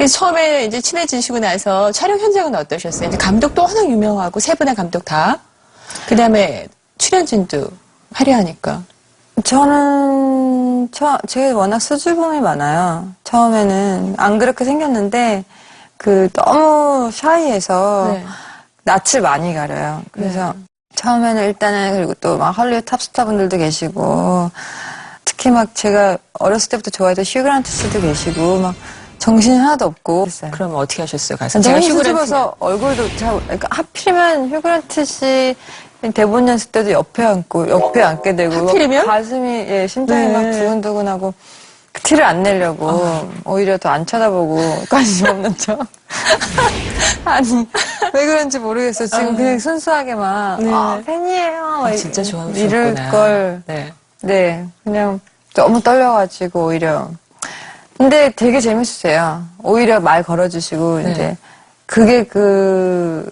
그래서 처음에 이제 친해지시고 나서 촬영 현장은 어떠셨어요? 이제 감독도 워낙 유명하고 세 분의 감독 다. 그 다음에 출연진도 화려하니까. 저는 처, 제가 워낙 수줍음이 많아요. 처음에는 안 그렇게 생겼는데 그 너무 샤이해서 네. 낯을 많이 가려요. 그래서 처음에는 일단은 그리고 또 막 헐리우드 탑스타분들도 계시고 특히 막 제가 어렸을 때부터 좋아했던 휴그란트 씨도 계시고 막 정신이 하나도 없고 그랬어요. 그럼 어떻게 하셨어요? 가서 제가 휴그란트 수줍어서 얼굴도 잘, 그러니까 하필이면 휴그란트 씨 대본 연습 때도 옆에 앉고, 옆에 앉게 되고. 하필이면? 가슴이, 예, 심장이 네. 막 두근두근하고, 그 티를 안 내려고, 오히려 더 안 쳐다보고, 관심 없는 척. 아니, 왜 그런지 모르겠어. 지금 그냥 순수하게 막, 네. 아, 팬이에요. 막 아, 진짜 좋아하셨구나. 이럴 걸. 네. 네, 그냥 너무 떨려가지고 오히려. 근데 되게 재밌으세요. 오히려 말 걸어주시고 네. 이제 그게 그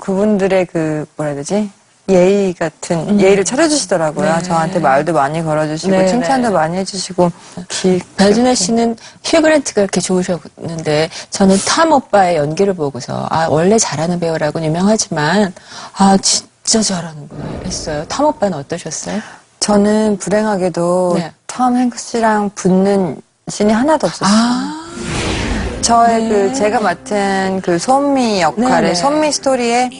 그분들의 그 뭐라 해야 되지? 예의 같은 예의를 차려주시더라고요. 음. 네. 저한테 말도 많이 걸어주시고 네, 칭찬도 네. 많이 해주시고 기, 배준혜 씨는 휴 그랜트가 그렇게 좋으셨는데 저는 탐 오빠의 연기를 보고서 아 원래 잘하는 배우라고 유명하지만 아 진짜 잘하는구나 했어요. 탐 오빠는 어떠셨어요? 저는 불행하게도 네. 톰 행크스랑 붙는 신이 하나도 없었어요. 아 저의 네. 그 제가 맡은 그 손미 역할의 네네. 손미 스토리에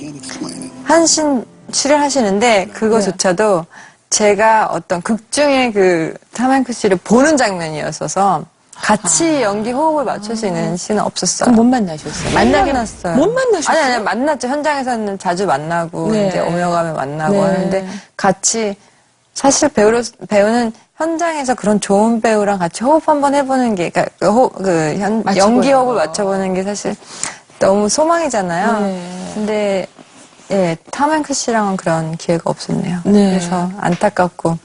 한신 출연하시는데 그거조차도 제가 어떤 극 중에 그 타만크 씨를 보는 장면이었어서 같이 연기 호흡을 맞출 수 있는 씬은 없었어요. 그럼 못 만나셨어요? 못 만나긴 만났어요. 못 만나셨어요? 아니, 아니, 만났죠. 현장에서는 자주 만나고, 네. 이제 오며 가며 만나고 네. 하는데, 같이, 사실 배우로, 배우는 현장에서 그런 좋은 배우랑 같이 호흡 한번 해보는 게, 그러니까 그 호, 그 현, 맞춰보는 연기 호흡을 거. 맞춰보는 게 사실 너무 소망이잖아요. 네. 근데, 예, 탐행크 씨랑은 그런 기회가 없었네요. 네. 그래서 안타깝고,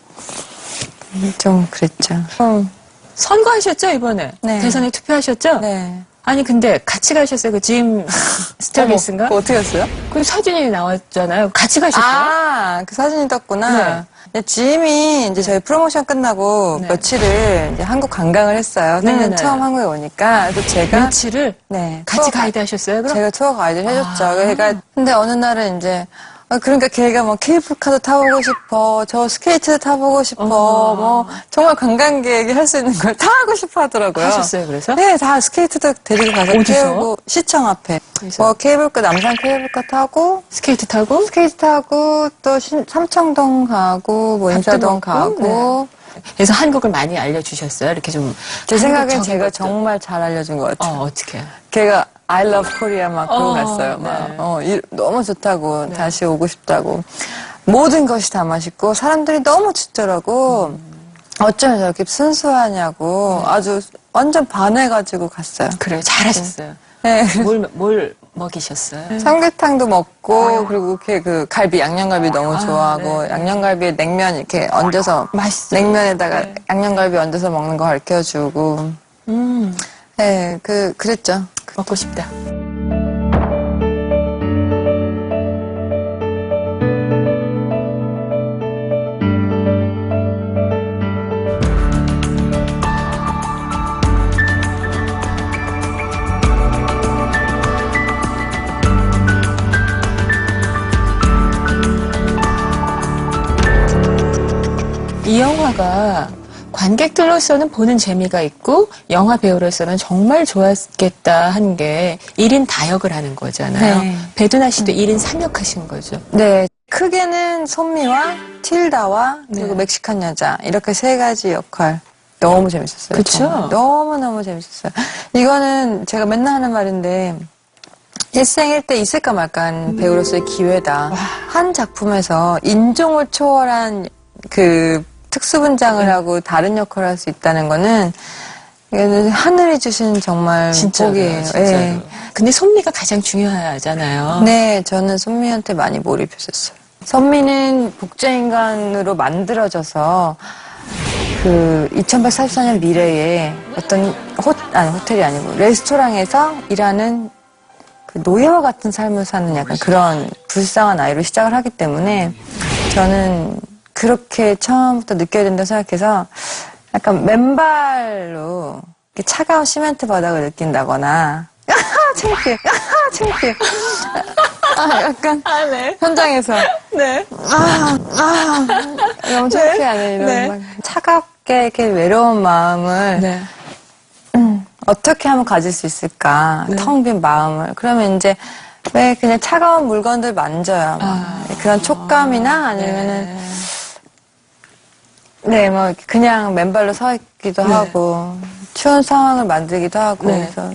좀 그랬죠. 음, 선거하셨죠 이번에 네. 대선에 투표하셨죠? 네. 아니 근데 같이 가셨어요 그짐 그거 어떻게 했어요? 그 사진이 나왔잖아요. 같이 가셨어요? 아, 그 사진이 떴구나. 네. 짐이 이제 저희 프로모션 끝나고 네. 며칠을 이제 한국 관광을 했어요. 네, 생전 네. 처음 한국에 오니까. 그래서 제가 며칠을 네, 같이 투어 가이드 하셨어요? 그럼? 제가 투어 가이드를 해줬죠. 아. 그러니까 근데 어느 날은 이제 아, 그러니까 걔가 뭐 케이블카도 타보고 싶어, 저 스케이트도 타보고 싶어, 어. 뭐 정말 관광객이 할 수 있는 걸 다 하고 싶어 하더라고요. 하셨어요, 그래서? 네, 다 스케이트도 데리고 가서 어디서? 태우고 시청 앞에. 어디서? 뭐 케이블카 남산 케이블카 타고 스케이트 타고 스케이트 타고 또 신- 삼청동 가고 뭐 인사동 먹고, 가고 그래서 한국을 많이 알려주셨어요. 이렇게 좀 제 생각엔 한국적인 제가 것도. 정말 잘 알려준 것 같아요. 어 어떻게? 걔가 I love Korea 막 그러고 어, 갔어요. 막 네. 어, 이- 너무 좋다고 다시 오고 싶다고 모든 것이 다 맛있고 사람들이 너무 좋더라고. 어쩌면 저렇게 순수하냐고 아주 완전 반해가지고 갔어요. 그래요. 잘하셨어요. 네. 뭘 뭘 먹이셨어요? 삼계탕도 먹고 그리고 이렇게 그 갈비 양념갈비 너무 아, 좋아하고 네. 양념갈비에 냉면 이렇게 얹어서 맛있어요. 냉면에다가 네. 양념갈비 얹어서 먹는 거 가르쳐 주고 음 네, 그 그랬죠. 먹고 싶다. 이 영화가 관객들로서는 보는 재미가 있고 영화 배우로서는 정말 좋았겠다 한 게 1인 다역을 하는 거잖아요. 네. 배두나 씨도 1인 3역 하신 거죠. 네, 크게는 손미와 틸다와 그리고 네. 멕시칸 여자 이렇게 세 가지 역할 너무 재밌었어요. 그쵸? 정말. 너무 너무 재밌었어요. 이거는 제가 맨날 하는 말인데 일생일 때 있을까 말까 한 배우로서의 기회다. 한 작품에서 인종을 초월한 그 특수분장을 네. 하고 다른 역할을 할 수 있다는 거는 이거는 하늘이 주신 정말 진짜로. 복이에요. 진짜로. 예. 근데 손미가 가장 중요하잖아요. 네, 저는 선미한테 많이 몰입했었어요. 선미는 복제인간으로 만들어져서 그 2144년 미래에 어떤 호, 아니, 호텔이 아니고 레스토랑에서 일하는 그 노예와 같은 삶을 사는 약간 그런 불쌍한 아이로 시작을 하기 때문에 저는 그렇게 처음부터 느껴야 된다고 생각해서 약간 맨발로 이렇게 차가운 시멘트 바닥을 느낀다거나 아 창피해 아 창피해 아 약간 아, 네. 현장에서 네. 너무 창피하네 이런 네. 막 차갑게 이렇게 외로운 마음을 네. 음, 어떻게 하면 가질 수 있을까 네. 텅빈 마음을 그러면 이제 왜 그냥 차가운 물건들 만져요 막. 아. 그런 촉감이나 아니면은 네, 뭐 그냥 맨발로 서 있기도 네. 하고 추운 상황을 만들기도 하고 네. 그래서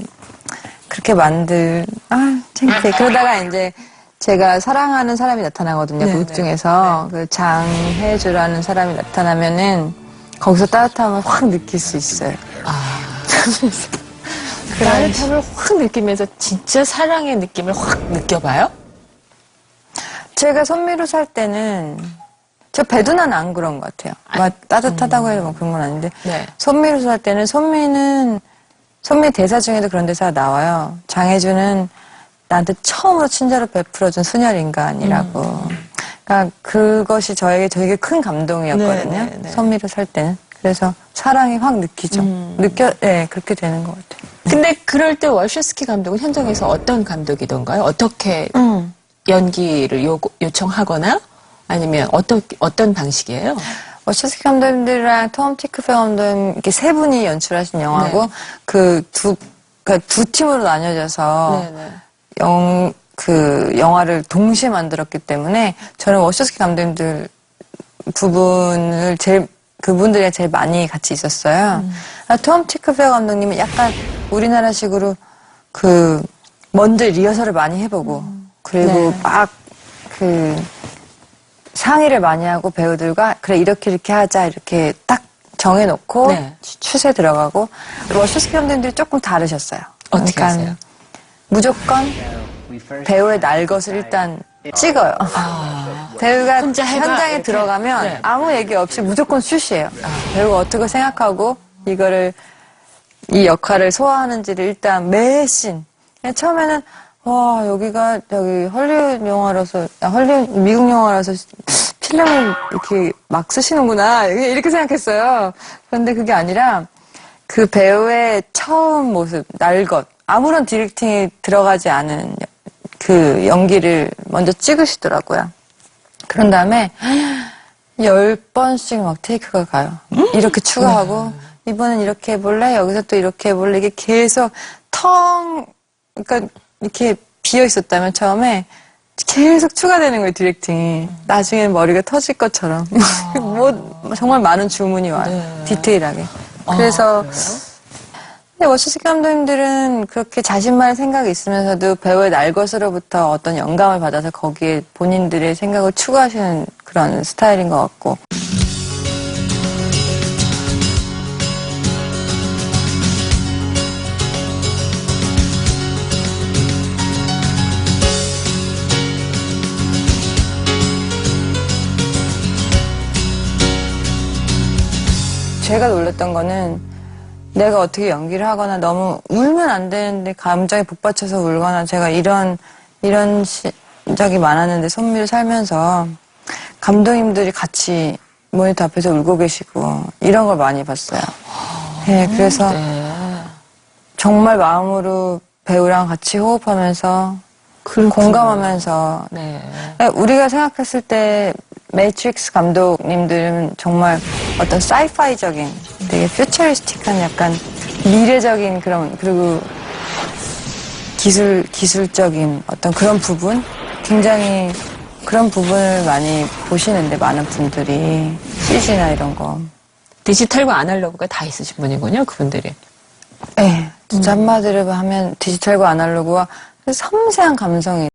그렇게 만들 아 창피해. 그러다가 이제 제가 사랑하는 사람이 나타나거든요. 네, 극 네. 중에서 그 장혜주라는 사람이 나타나면은 거기서 따뜻함을 확 느낄 수 있어요. 따뜻함을 확 느끼면서 진짜 사랑의 느낌을 확 느껴봐요? 제가 선미로 살 때는 저 배두나는 안 그런 것 같아요. 막 따뜻하다고 해도 뭐 그런 건 아닌데 네. 선미로 살 때는 선미는 선미 대사 중에도 그런 대사가 나와요. 장혜주는 나한테 처음으로 친절을 베풀어준 순혈 인간이라고. 그러니까 그것이 저에게 되게 큰 감동이었거든요. 네, 네, 네. 선미로 살 때는. 그래서 사랑이 확 느끼죠. 음. 느껴, 네, 그렇게 되는 것 같아요. 근데 그럴 때 월셔스키 감독은 현장에서 어떤 감독이던가요? 어떻게 음. 연기를 요, 요청하거나 아니면 어떤 어떤 방식이에요? 워셔스키 감독님들이랑 톰 티크페 감독님 이렇게 세 분이 연출하신 영화고 네. 그 두, 그러니까 두 팀으로 나뉘어져서 네네. 영, 그 영화를 동시에 만들었기 때문에 저는 워셔스키 감독님들 부분을 제일 그분들이랑 제일 많이 같이 있었어요. 아, 톰 티크페어 감독님은 약간 우리나라식으로 그 먼저 리허설을 많이 해보고 그리고 네. 막그 상의를 많이 하고 배우들과 그래 이렇게 이렇게 하자 이렇게 딱 정해놓고 네. 추- 추세 들어가고 워셔스키 감독님들이 조금 다르셨어요. 어떻게 그러니까 하세요? 무조건 배우의 날 것을 일단 찍어요. 배우가 혼자 해봐, 현장에 이렇게. 들어가면 네. 아무 얘기 없이 무조건 슛이에요. 배우가 어떻게 생각하고 이거를 이 역할을 소화하는지를 일단 매 씬. 그냥 처음에는 와 여기가 여기 헐리우드 영화라서 아, 헐리우드 미국 영화라서 필름을 이렇게 막 쓰시는구나 이렇게 생각했어요. 그런데 그게 아니라 그 배우의 처음 모습, 날 것, 아무런 디렉팅이 들어가지 않은 그 연기를 먼저 찍으시더라고요. 그런 다음에 열 번씩 막 테이크가 가요. 이렇게 추가하고 이번엔 이렇게 해볼래? 여기서 또 이렇게 해볼래? 이게 계속 텅, 그러니까 이렇게 비어 있었다면 처음에 계속 추가되는 거예요, 디렉팅이. 나중엔 머리가 터질 것처럼. 뭐, 정말 많은 주문이 와요. 네. 디테일하게. 아, 그래서? 근데 워시스키 감독님들은 그렇게 자신만의 생각이 있으면서도 배우의 날 것으로부터 어떤 영감을 받아서 거기에 본인들의 생각을 추가하시는 그런 스타일인 것 같고. 제가 놀랐던 거는 내가 어떻게 연기를 하거나 너무 울면 안 되는데 감정에 북받쳐서 울거나 제가 이런 이런 시, 적이 많았는데 선미를 살면서 감독님들이 같이 모니터 앞에서 울고 계시고 이런 걸 많이 봤어요. 네, 그래서 네. 정말 마음으로 배우랑 같이 호흡하면서 공감하면서 네. 우리가 생각했을 때 매트릭스 감독님들은 정말 어떤 사이파이적인 되게 퓨처리스틱한 약간 미래적인 그런 그리고 기술 기술적인 어떤 그런 부분 굉장히 그런 부분을 많이 보시는데 많은 분들이 CG나 이런 거. 디지털과 아날로그가 다 있으신 분이군요, 그분들이. 네, 진짜 한마디로 하면 디지털과 아날로그와 섬세한 감성이